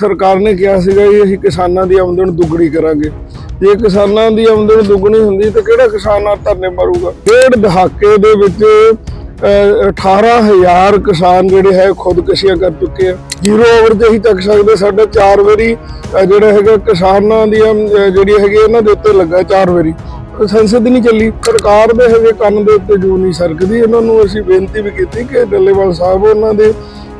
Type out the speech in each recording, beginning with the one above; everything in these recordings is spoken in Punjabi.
ਸਰਕਾਰ ਨੇ ਕਿਹਾ ਸੀਗਾ ਕਿ ਅਸੀਂ ਕਿਸਾਨਾਂ ਦੀ ਆਮਦਨ ਦੁੱਗਣੀ ਕਰਾਂਗੇ। ਜੇ ਕਿਸਾਨਾਂ ਦੀ ਆਮਦਨ ਦੁੱਗਣੀ ਹੁੰਦੀ ਤਾਂ ਕਿਹੜਾ ਕਿਸਾਨ ਆ ਧਰਨੇ ਮਾਰੂਗਾ? ਡੇਢ ਦਹਾਕੇ ਦੇ ਵਿੱਚ ਅਹ, 18000 ਕਿਸਾਨ ਜਿਹੜੇ ਹੈ ਖੁਦਕਸ਼ੀਆਂ ਕਰ ਚੁੱਕੇ ਆ। ਜ਼ੀਰੋ ਓਵਰ ਤੇ ਹੀ ਤੱਕ ਸਕਦੇ ਸਾਡਾ ਚਾਰ ਵਾਰੀ ਜਿਹੜਾ ਹੈਗਾ ਕਿਸਾਨਾਂ ਦੀ ਜਿਹੜੀ ਹੈਗੀ ਇਹਨਾਂ ਦੇ ਉੱਤੇ ਲੱਗਾ ਚਾਰ ਵਾਰੀ। ਸੰਸਦ ਨਹੀਂ ਚੱਲੀ। ਸਰਕਾਰ ਦੇ ਹੈਗੇ ਕੰਨ ਦੇ ਉੱਤੇ ਜੂ ਨਹੀਂ ਸਰਕਦੀ। ਇਹਨਾਂ ਨੂੰ ਅਸੀਂ ਬੇਨਤੀ ਵੀ ਕੀਤੀ ਕਿ ਡੱਲੇਵਾਲ ਸਾਹਿਬ ਉਹਨਾਂ ਦੇ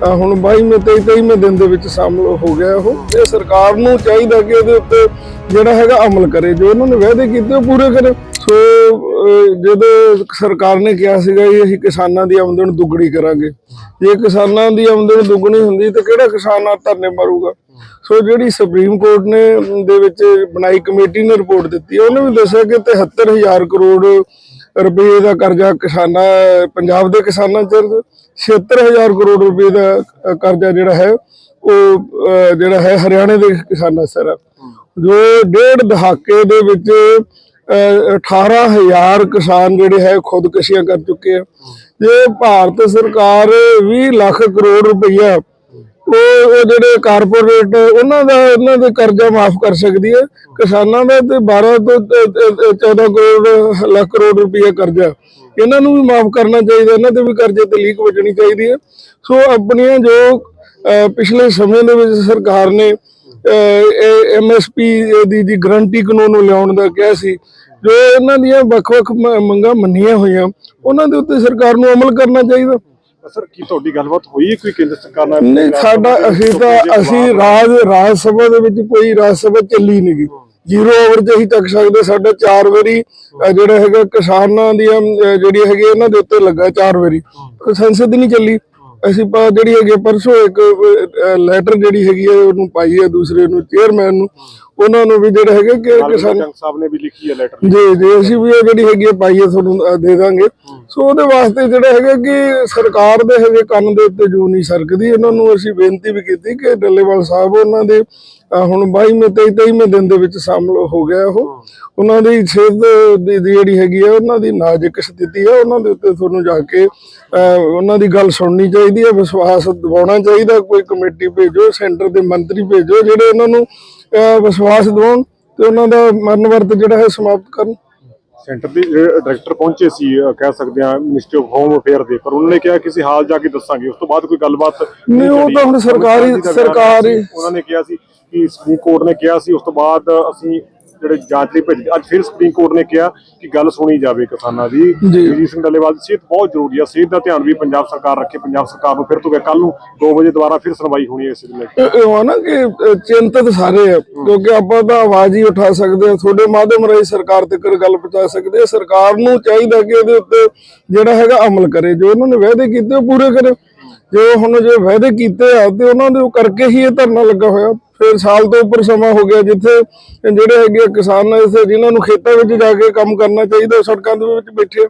ਹੁਣ 22ਵੇਂ 23ਵੇਂ ਦਿਨ ਦੇ ਵਿੱਚ ਸ਼ਾਮਲ ਹੋ ਗਿਆ ਉਹ। ਇਹ ਸਰਕਾਰ ਨੂੰ ਚਾਹੀਦਾ ਕਿ ਉਹਦੇ ਉੱਤੇ ਜਿਹੜਾ ਹੈਗਾ ਅਮਲ ਕਰੇ, ਜੋ ਉਹਨਾਂ ਨੇ ਵਾਅਦੇ ਕੀਤੇ ਉਹ ਪੂਰੇ ਕਰੇ। ਸੋ ਜਦੋਂ ਸਰਕਾਰ ਨੇ ਕਿਹਾ ਸੀਗਾ ਕਿ ਅਸੀਂ ਕਿਸਾਨਾਂ ਦੀ ਆਮਦਨ ਦੁੱਗਣੀ ਕਰਾਂਗੇ। ਜੇ ਕਿਸਾਨਾਂ ਦੀ ਆਮਦਨ ਦੁੱਗਣੀ ਹੁੰਦੀ ਤਾਂ ਕਿਹੜਾ ਕਿਸਾਨ ਆ ਧਰਨੇ ਮਾਰੂਗਾ? ਸੋ, ਜਿਹੜੀ ਸੁਪਰੀਮ ਕੋਰਟ ਨੇ ਦੇ ਵਿੱਚ ਬਣਾਈ ਕਮੇਟੀ ਨੇ ਰਿਪੋਰਟ ਦਿੱਤੀ, ਉਹਨੇ ਵੀ ਦੱਸਿਆ ਕਿ 73000 ਕਰੋੜ ਰੁਪਏ ਦਾ ਕਰਜ਼ਾ ਕਿਸਾਨਾਂ ਪੰਜਾਬ ਦੇ ਕਿਸਾਨਾਂ ਚ 76000 ਕਰੋੜ ਰੁਪਏ ਦਾ ਕਰਜ਼ਾ ਜਿਹੜਾ ਹੈ ਉਹ ਜਿਹੜਾ ਹੈ ਹਰਿਆਣੇ ਦੇ ਕਿਸਾਨਾਂ ਸਿਰ। ਜੋ ਡੇਢ ਦਹਾਕੇ ਦੇ ਵਿੱਚ ਅ, 18000 ਕਿਸਾਨ ਜਿਹੜੇ ਹੈ ਖੁਦਕਸ਼ੀਆਂ ਕਰ ਚੁੱਕੇ ਆ। ਜੇ ਭਾਰਤ ਸਰਕਾਰ 20 ਲੱਖ ਕਰੋੜ ਰੁਪਈਆ ਉਹ ਉਹ ਜਿਹੜੇ ਕਾਰਪੋਰੇਟ ਉਹਨਾਂ ਦਾ ਉਹਨਾਂ ਦੇ ਕਰਜ਼ਾ ਮਾਫ ਕਰ ਸਕਦੀ ਹੈ। ਕਿਸਾਨਾਂ ਦਾ ਤੇ 12 ਤੋਂ ਤੇ- 14 ਕਰੋੜ, ਲੱਖ ਕਰੋੜ ਰੁਪਏ ਕਰਜ਼ਾ। ਇਹਨਾਂ ਨੂੰ ਵੀ ਮਾਫ ਕਰਨਾ ਚਾਹੀਦਾ, ਇਹਨਾਂ ਤੇ ਵੀ ਕਰਜ਼ੇ ਤੇ ਲੀਕ ਵਜਣੀ ਚਾਹੀਦੀ ਹੈ। ਸੋ ਆਪਣੀਆਂ ਜੋ ਪਿਛਲੇ ਸਮੇਂ ਦੇ ਵਿੱਚ ਸਰਕਾਰ ਨੇ ਐਮਐਸਪੀ ਦੀ ਦੀ ਗਰੰਟੀ ਕਾਨੂੰਨ ਨੂੰ ਲਿਆਉਣ ਦਾ ਕਿਹਾ ਸੀ, ਜੋ ਇਹਨਾਂ ਦੀਆਂ ਵੱਖ-ਵੱਖ ਮੰਗਾਂ ਮੰਨੀਆਂ ਹੋਈਆਂ, ਉਹਨਾਂ ਦੇ ਉੱਤੇ ਸਰਕਾਰ ਨੂੰ ਅਮਲ ਕਰਨਾ ਚਾਹੀਦਾ। ਸਰ ਕੀ ਤੁਹਾਡੀ ਗੱਲਬਾਤ ਹੋਈ ਹੈ ਕੋਈ ਕੇਂਦਰ ਸਰਕਾਰ ਨਾਲ? ਨਹੀਂ ਸਾਡਾ ਅਸੀਂ ਤਾਂ ਅਸੀਂ ਰਾਜ ਰਾਜ ਸਭਾ ਦੇ ਵਿੱਚ ਕੋਈ ਰਾਜ ਸਭਾ ਚੱਲੀ ਨਹੀਂ ਗਈ। ਜ਼ੀਰੋ ਓਵਰ ਤੇ ਹੀ ਤੱਕ ਸਕਦੇ ਸਾਡਾ ਚਾਰ ਵਾਰੀ ਜਿਹੜਾ ਹੈਗਾ ਕਿਸਾਨਾਂ ਦੀਆਂ ਅਹ, ਜਿਹੜੀ ਹੈਗੀ ਇਹਨਾਂ ਦੇ ਉੱਤੇ ਲੱਗਾ ਚਾਰ ਵਾਰੀ। ਸੰਸਦ ਨਹੀਂ ਚੱਲੀ। ਅਸੀਂ ਪਾ ਜਿਹੜੀ ਹੈਗੀ ਪਰਸੋਂ ਇੱਕ ਲੈਟਰ ਜਿਹੜੀ ਹੈਗੀ ਹੈ ਉਹਨੂੰ ਪਾਈ ਹੈ ਦੂਸਰੇ ਨੂੰ ਚੇਅਰਮੈਨ ਨੂੰ। ਉਹਨਾਂ ਨੂੰ ਵੀ ਜਿਹੜਾ ਹੈਗਾ ਕਿ ਕਿਸਾਨ ਸਾਹਿਬ ਨੇ ਵੀ ਲਿਖੀ ਹੈ ਲੈਟਰ ਜੀ ਜੀ ਅਸੀਂ ਵੀ ਇਹ ਜਿਹੜੀ ਹੈਗੀ ਹੈ ਪਾਈ ਹੈ ਤੁਹਾਨੂੰ ਦੇ ਦਾਂਗੇ। ਸੋ ਉਹਦੇ ਵਾਸਤੇ ਜਿਹੜਾ ਹੈਗਾ ਕਿ ਸਰਕਾਰ ਦੇ ਹਜੇ ਕੰਨ ਦੇ ਉੱਤੇ ਜੂ ਨਹੀਂ ਸਰਕਦੀ। ਇਹਨਾਂ ਨੂੰ ਅਸੀਂ ਬੇਨਤੀ ਵੀ ਕੀਤੀ ਕਿ ਡੱਲੇਵਾਲ ਸਾਹਿਬ ਉਹਨਾਂ ਦੇ ਹੁਣ 22ਵੇਂ 23ਵੇਂ ਦਿਨ ਦੇ ਵਿੱਚ ਸ਼ਾਮਲ ਹੋ ਗਿਆ ਉਹ। ਉਹਨਾਂ ਦੀ ਸਿਹਤ ਦੀ ਜਿਹੜੀ ਹੈਗੀ ਹੈ ਉਹਨਾਂ ਦੀ ਨਾਜ਼ੁਕ ਸਥਿਤੀ ਹੈ ਉਹਨਾਂ ਦੇ ਉੱਤੇ ਤੁਹਾਨੂੰ ਜਾ ਕੇ ਉਹਨਾਂ ਦੀ ਗੱਲ ਸੁਣਨੀ ਚਾਹੀਦੀ ਹੈ ਵਿਸ਼ਵਾਸ ਦਿਵਾਉਣਾ ਚਾਹੀਦਾ। ਕੋਈ ਕਮੇਟੀ ਭੇਜੋ ਸੈਂਟਰ ਦੇ ਮੰਤਰੀ ਭੇਜੋ ਜਿਹੜੇ ਉਹਨਾਂ ਨੂੰ ਵਿਸ਼ਵਾਸ ਦਿਵਾਉਣ ਤੇ ਉਹਨਾਂ ਦਾ ਮਰਨ ਵਰਤ ਜਿਹੜਾ ਹੈ ਸਮਾਪਤ ਕਰਨ। ਸੈਂਟਰ ਦੇ ਡਾਇਰੈਕਟਰ ਪਹੁੰਚੇ ਸੀ ਕਹਿ ਸਕਦੇ ਹਾਂ ਮਿਨਿਸਟਰੀ ਆਫ ਹੋਮ ਅਫੇਅਰ ਦੇ ਪਰ ਉਹਨਾਂ ਨੇ ਕਿਹਾ ਕਿਸੇ ਹਾਲ ਜਾ ਕੇ ਦੱਸਾਂਗੇ। ਉਸ ਤੋਂ ਬਾਅਦ ਕੋਈ ਗੱਲਬਾਤ ਨਹੀਂ, ਉਹ। ਤਾਂ ਹੁਣ ਸਰਕਾਰੀ- ਸਰਕਾਰੀ- ਉਹਨਾਂ ਨੇ ਕਿਹਾ ਸੀ ਕਿ ਸੁਪਰੀਮ ਕੋਰਟ ਨੇ ਕਿਹਾ ਸੀ ਉਸ ਤੋਂ ਬਾਅਦ ਅਸੀਂ ਜਿਹੜੇ ਜਾਂਚ ਲਈ ਭੇਜ ਅੱਜ ਫਿਰ ਸੁਪਰੀਮ ਕੋਰਟ ਨੇ ਕਿਹਾ ਕਿ ਗੱਲ ਸੁਣੀ ਜਾਵੇ ਕਿਸਾਨਾਂ ਦੀ। ਜੀ। ਸਿੰਘ ਡੱਲੇਵਾਲ ਦੀ ਸਿਹਤ ਬਹੁਤ ਜ਼ਰੂਰੀ ਹੈ ਸਿਹਤ ਦਾ ਧਿਆਨ ਵੀ ਪੰਜਾਬ ਸਰਕਾਰ ਰੱਖੇ ਪੰਜਾਬ ਸਰਕਾਰ ਨੂੰ ਫਿਰ ਤੋਂ ਕੱਲ ਨੂੰ 2 ਵਜੇ ਦੁਬਾਰਾ ਫਿਰ ਸੁਣਵਾਈ ਹੋਣੀ ਹੈ ਇਸ ਦੇ ਲਈ ਇਹ ਆ ਨਾ ਕਿ ਚਿੰਤਤ ਸਾਰੇ ਆ ਕਿਉਂਕਿ ਆਪਾਂ ਤਾਂ ਆਵਾਜ਼ ਹੀ ਉਠਾ ਸਕਦੇ ਆ ਤੁਹਾਡੇ ਮਾਧਿਅਮ ਰਾਹੀਂ ਸਰਕਾਰ ਤੱਕ ਗੱਲ ਪਹੁੰਚਾ ਸਕਦੇ ਆ ਸਰਕਾਰ ਨੂੰ ਚਾਹੀਦਾ ਕਿ ਉਹਦੇ ਉੱਤੇ ਜਿਹੜਾ ਹੈਗਾ ਅਮਲ ਕਰੇ ਜੋ ਉਹਨਾਂ ਨੇ ਵਾਅਦੇ ਕੀਤੇ ਉਹ ਪੂਰੇ ਕਰੇ। ਜੋ ਹੁਣ ਜੇ ਵਾਅਦੇ ਕੀਤੇ ਆ ਤੇ ਉਹਨਾਂ ਦੇ ਉਹ ਕਰਕੇ ਹੀ ਇਹ ਧਰਨਾ ਲੱਗਾ ਹੋਇਆ। ਫਿਰ ਸਾਲ ਤੋਂ ਉੱਪਰ ਸਮਾਂ ਹੋ ਗਿਆ ਜਿੱਥੇ ਜਿਹੜੇ ਹੈਗੇ ਕਿਸਾਨ ਇਸੇ ਜਿਨ੍ਹਾਂ ਨੂੰ ਖੇਤਾਂ ਵਿੱਚ ਜਾ ਕੇ ਕੰਮ ਕਰਨਾ ਚਾਹੀਦਾ, ਸੜਕਾਂ ਦੇ ਵਿੱਚ ਬੈਠੇ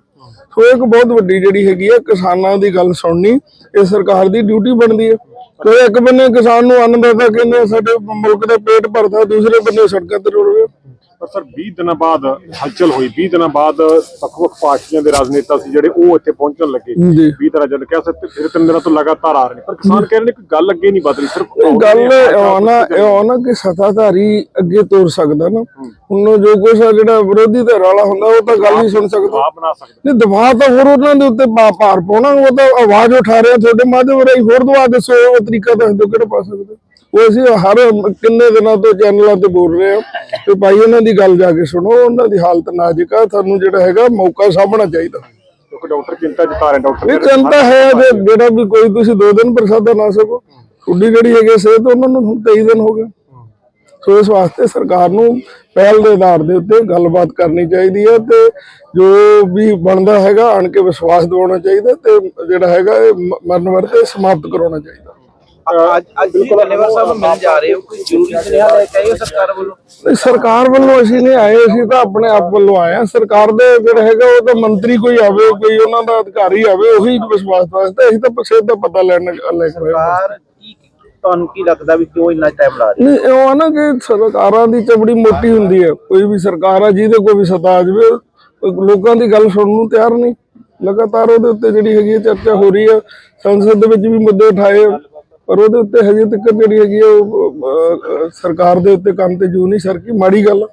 ਸੋ ਇਹ ਇੱਕ ਬਹੁਤ ਵੱਡੀ ਜਿਹੜੀ ਹੈਗੀ ਆ ਕਿਸਾਨਾਂ ਦੀ ਗੱਲ ਸੁਣਨੀ, ਇਹ ਸਰਕਾਰ ਦੀ ਡਿਊਟੀ ਬਣਦੀ ਹੈ ਤੇ ਇੱਕ ਬੰਨੇ ਕਿਸਾਨ ਨੂੰ ਅੰਨਦਾਤਾ ਕਹਿੰਦੇ ਸਾਡੇ ਮੁਲਕ ਦਾ ਪੇਟ ਭਰਦਾ, ਦੂਸਰੇ ਬੰਨੇ ਸੜਕਾਂ ਤੇ ਰੁੜ ਰਿਹਾ ਪਰ ਸਰ 20 ਦਿਨਾਂ ਬਾਅਦ ਹਲਚਲ ਹੋਈ। 20 ਦਿਨਾਂ ਬਾਅਦ ਵੱਖ-ਵੱਖ ਪਾਰਟੀਆਂ ਦੇ ਰਾਜਨੇਤਾ ਸੀ ਜਿਹੜੇ ਉਹ ਇੱਥੇ ਪਹੁੰਚਣ ਲੱਗੇ। ਜੀ। 20 ਦਿਨਾਂ ਜਦ ਕਹਿ ਸਕਦੇ ਫਿਰ ਤਿੰਨ ਦਿਨਾਂ ਤੋਂ ਲਗਾਤਾਰ ਆ ਰਹੇ ਨੇ। ਪਰ ਕਿਸਾਨ ਕਹਿ ਰਹੇ ਨੇ ਕਿ ਗੱਲ ਅੱਗੇ ਨਹੀਂ ਬਦਲੀ ਸਿਰਫ ਗੱਲ ਇਹ ਆ ਨਾ ਇਹ ਆ ਨਾ ਕਿ ਸਤਾਧਾਰੀ ਅੱਗੇ ਤੋਰ ਸਕਦਾ ਨਾ। ਹੁਣ ਜੋ ਆ ਜਿਹੜਾ ਵਿਰੋਧੀ ਧਿਰ ਵਾਲਾ ਹੁੰਦਾ ਉਹ ਤਾਂ ਗੱਲ ਨਹੀਂ ਸੁਣ ਸਕਦਾ। ਬਣਾ ਸਕਦੇ। ਨਹੀਂ ਦਬਾਅ ਤਾਂ ਹੋਰ ਉਹਨਾਂ ਦੇ ਉੱਤੇ ਭਾਰ ਪਾਉਣਾ ਉਹ ਤਾਂ ਆਵਾਜ਼ ਉਠਾ ਰਿਹਾ ਤੁਹਾਡੇ ਮਾਧਿਅਮ ਰਾਹੀਂ ਹੋਰ ਦਵਾ ਦੱਸੋ ਉਹ ਤਰੀਕਾ ਦੱਸ ਦਿਓ ਕਿਹੜਾ ਪਾ ਸਕਦੇ। ਉਹ ਅਸੀਂ ਹਰ ਕਿੰਨੇ ਦਿਨਾਂ ਤੋਂ ਚੈਨਲਾਂ ਤੇ ਬੋਲ ਰਹੇ ਆ ਤੇ ਭਾਈ ਉਹਨਾਂ ਦੀ ਗੱਲ ਜਾ ਕੇ ਸੁਣੋ ਉਹਨਾਂ ਦੀ ਹਾਲਤ ਨਾਜ਼ੁਕ ਆ। ਤੁਹਾਨੂੰ ਜਿਹੜਾ ਹੈਗਾ ਮੌਕਾ ਸਾਂਭਣਾ ਚਾਹੀਦਾ। ਕਿਉਂਕਿ ਡਾਕਟਰ ਚਿੰਤਾ ਜਤਾ ਰਹੇ ਡਾਕਟਰ ਇਹ ਚਿੰਤਾ ਹੈ ਜੇ ਜਿਹੜਾ ਵੀ ਕੋਈ ਤੁਸੀਂ ਦੋ ਦਿਨ ਪ੍ਰਸਾਦਾ ਨਾ ਸਕੋ। ਤੁਹਾਡੀ ਜਿਹੜੀ ਹੈਗੀ ਸਿਹਤ ਉਹਨਾਂ ਨੂੰ ਹੁਣ 23 ਦਿਨ ਹੋ ਗਏ। ਸੋ ਇਸ ਵਾਸਤੇ ਸਰਕਾਰ ਨੂੰ ਪਹਿਲ ਦੇ ਆਧਾਰ ਦੇ ਉੱਤੇ ਗੱਲਬਾਤ ਕਰਨੀ ਚਾਹੀਦੀ ਹੈ ਤੇ ਜੋ ਵੀ ਬਣਦਾ ਹੈਗਾ ਆਣ ਕੇ ਵਿਸ਼ਵਾਸ ਦਿਵਾਉਣਾ ਚਾਹੀਦਾ ਤੇ ਜਿਹੜਾ ਹੈਗਾ ਇਹ ਮਰਨ ਵਰਤੇ ਸਮਾਪਤ ਕਰਾਉਣਾ ਚਾਹੀਦਾ। ਅੱਜ ਅੱਜ ਤੁਸੀਂ ਧੰਨਵਾਦ ਸਾਹਿਬ ਨੂੰ ਮਿਲਣ ਜਾ ਰਹੇ ਹੋ। ਕੋਈ ਜ਼ਰੂਰੀ ਸੁਨੇਹਾ ਲੈ ਕੇ ਆਏ ਹੋ ਸਰਕਾਰ ਵੱਲੋਂ? ਨਹੀਂ, ਸਰਕਾਰ ਵੱਲੋਂ ਅਸੀਂ ਨਹੀਂ ਆਏ ਅਸੀਂ ਤਾਂ ਆਪਣੇ ਆਪ ਵੱਲੋਂ ਆਏ ਆ ਸਰਕਾਰ ਦੇ ਜਿਹੜਾ ਹੈਗਾ ਉਹ ਤਾਂ ਮੰਤਰੀ ਕੋਈ ਆਵੇ ਕੋਈ ਉਹਨਾਂ ਦਾ ਅਧਿਕਾਰੀ ਆਵੇ ਉਹੀ ਵਿਸ਼ਵਾਸ ਵਾਸਤੇ ਅਸੀਂ ਤਾਂ ਪ੍ਰਸਿੱਧ ਦਾ ਪਤਾ ਲੈਣ ਲੈ ਕੇ ਆਏ ਹਾਂ। ਸਰਕਾਰ ਕੀ ਤੁਹਾਨੂੰ ਕੀ ਲੱਗਦਾ ਵੀ ਕਿਉਂ ਇੰਨਾ ਟਾਈਮ ਲਾ ਰਹੀ ਨਹੀਂ ਉਹ ਆ ਨਾ ਕਿ ਸਰਕਾਰਾਂ ਦੀ ਚਮੜੀ ਮੋਟੀ ਹੁੰਦੀ ਹੈ। ਕੋਈ ਵੀ ਸਰਕਾਰ ਆ ਜਿਹਦੇ ਕੋਈ ਵੀ ਸਤਾ ਆ ਜਾਵੇ ਉਹ ਲੋਕਾਂ ਦੀ ਗੱਲ ਸੁਣਨ ਨੂੰ ਤਿਆਰ ਨਹੀਂ। ਲਗਾਤਾਰ ਉਹਦੇ ਉੱਤੇ ਜਿਹੜੀ ਹੈਗੀ ਹੈ ਚਰਚਾ ਹੋ ਰਹੀ ਹੈ। ਸੰਸਦ ਦੇ ਵਿੱਚ ਵੀ ਮੁੱਦੇ ਉਠਾਏ। ਪਰ ਉਹਦੇ ਉੱਤੇ ਹਜੇ ਤੱਕ ਜਿਹੜੀ ਹੈਗੀ ਆ ਉਹ ਅਹ, ਅਹ, ਸਰਕਾਰ ਦੇ ਉੱਤੇ ਕੰਮ ਤੇ ਜੂ ਨਹੀਂ ਸਰਕੀ ਮਾੜੀ ਗੱਲ ਆ।